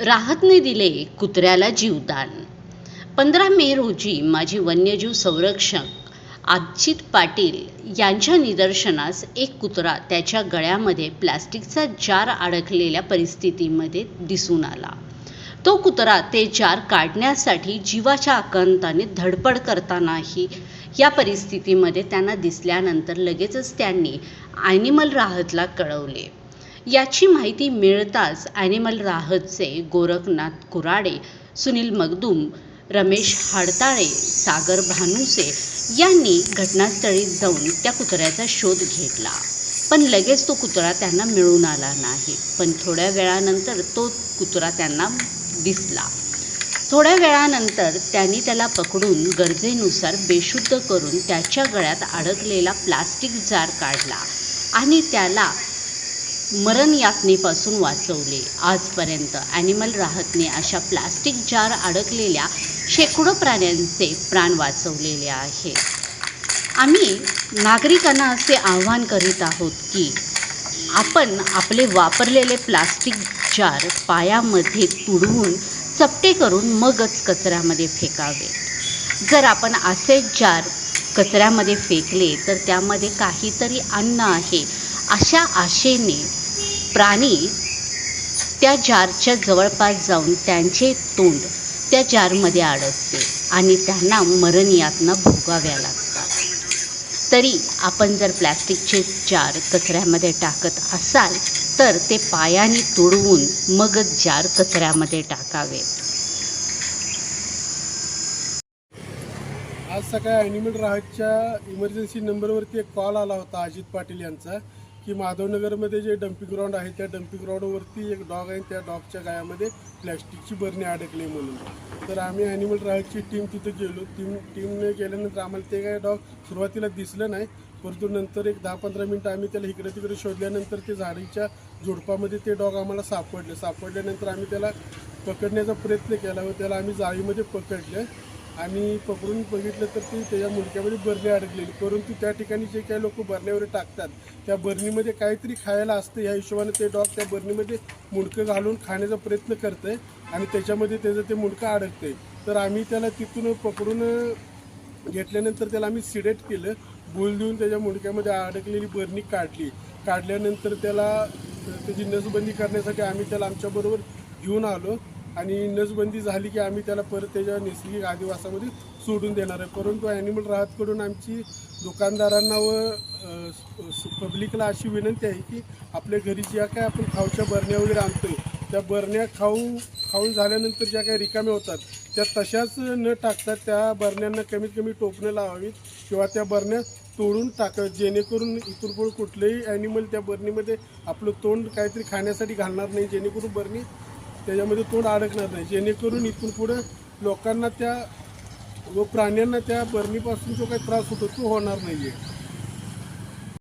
राहतने दिले कुत्र्याला जीवदान. पंधरा मे रोजी माझी वन्यजीव संरक्षक अजित पाटील यांच्या निदर्शनास एक कुत्रा त्याच्या गळ्यामध्ये प्लॅस्टिकचा जार अडकलेल्या परिस्थितीमध्ये दिसून आला. तो कुत्रा ते जार काढण्यासाठी जीवाच्या आकांताने धडपड करतानाही या परिस्थितीमध्ये त्यांना दिसल्यानंतर लगेचच त्यांनी ॲनिमल राहतला कळवले. याची माहिती मिळताच ॲनिमल राहतचे गोरखनाथ कुराडे सुनील मगदूम रमेश हाडताळे सागर भानुसे यांनी घटनास्थळी जाऊन त्या कुत्र्याचा शोध घेतला. पण लगेच तो कुत्रा त्यांना मिळून आला नाही. पण थोड्या वेळानंतर तो कुत्रा त्यांना दिसला. थोड्या वेळानंतर त्यांनी त्याला पकडून गरजेनुसार बेशुद्ध करून त्याच्या गळ्यात अडकलेला प्लास्टिक जार काढला आणि त्याला मरण यातनेपासून वाचवले. आजपर्यंत ॲनिमल राहतने अशा प्लास्टिक जार अडकलेल्या शेकडो प्राण्यांचे प्राण वाचवलेले आहे. आम्ही नागरिकांना असे आवाहन करीत आहोत की आपण आपले वापरलेले प्लास्टिक जार पायामध्ये तुडवून चपटे करून मगच कचऱ्यामध्ये फेकावे. जर आपण असे जार कचऱ्यामध्ये फेकले तर त्यामध्ये काहीतरी अन्न आहे. अशा आशेने प्राणी त्या जारच्या जवळपास जाऊन त्यांचे तोंड त्या जारमध्ये अडकते आणि त्यांना मरण यातना भोगाव्या लागतात. तरी आपण जर प्लॅस्टिकचे जार कचऱ्यामध्ये टाकत असाल तर ते पायाने तोडवून मगच जार कचऱ्यामध्ये टाकावे. आज सकाळी ॲनिमल राहतच्या इमर्जन्सी नंबरवरती एक कॉल आला होता अजित पाटील यांचा. की माधवनगरमध्ये जे डम्पिंग ग्राउंड आहे त्या डम्पिंग ग्राउंडवरती एक डॉग आहे त्या डॉगच्या गायामध्ये प्लॅस्टिकची बरणी अडकली म्हणून. तर आम्ही ॲनिमल ट्रायलची टीम तिथे गेलो. टीम टीमने गेल्यानंतर आम्हाला ते काय डॉग सुरुवातीला दिसलं नाही परंतु नंतर एक दहा पंधरा मिनटं आम्ही त्याला इकडे तिकडे शोधल्यानंतर ते झाडीच्या झुडपामध्ये ते डॉग आम्हाला सापडले. सापडल्यानंतर आम्ही त्याला पकडण्याचा प्रयत्न केला व त्याला आम्ही जाळीमध्ये पकडले. आणि पकडून बघितलं तर ती त्याच्या मुलक्यामध्ये बरणी अडकलेली. परंतु त्या ठिकाणी जे काही लोक बरण्यावर टाकतात त्या बरणीमध्ये काहीतरी खायला असतं. ह्या हिशोबाने ते डॉग त्या बरणीमध्ये मुंडकं घालून खाण्याचा प्रयत्न करतंय आणि त्याच्यामध्ये त्याचं ते मुंडकं आहे तर आम्ही त्याला तिथून पकडून घेतल्यानंतर त्याला आम्ही सिडेट केलं. बोल देऊन त्याच्या मुंडक्यामध्ये अडकलेली बरणी काढली. काढल्यानंतर त्याला त्याची नसबंदी करण्यासाठी आम्ही त्याला आमच्याबरोबर घेऊन आलो. आणि नसबंदी झाली की आम्ही त्याला परत त्याच्या नैसर्गिक आदिवासामध्ये सोडून देणार आहे. परंतु ॲनिमल राहतकडून आमची दुकानदारांना व पब्लिकला अशी विनंती आहे की आपल्या घरी ज्या काय आपण खाऊच्या बरण्या वगैरे आणतो त्या बरण्या खाऊ खाऊन झाल्यानंतर ज्या काही रिकाम्या होतात त्या तशाच न टाकता त्या बरण्यांना कमीत कमी टोपणं लावावीत किंवा त्या बरण्या तोडून टाकाव्यात जेणेकरून इथून पुढे कुठलंही ॲनिमल त्या बरणीमध्ये आपलं तोंड काहीतरी खाण्यासाठी घालणार नाही जेणेकरून बरणी त्याच्यामध्ये तोंड अडकणार नाही. जेणेकरून इथून पुढं लोकांना त्या व प्राण्यांना त्या बरणीपासून जो काही त्रास होतो तो होणार नाही आहे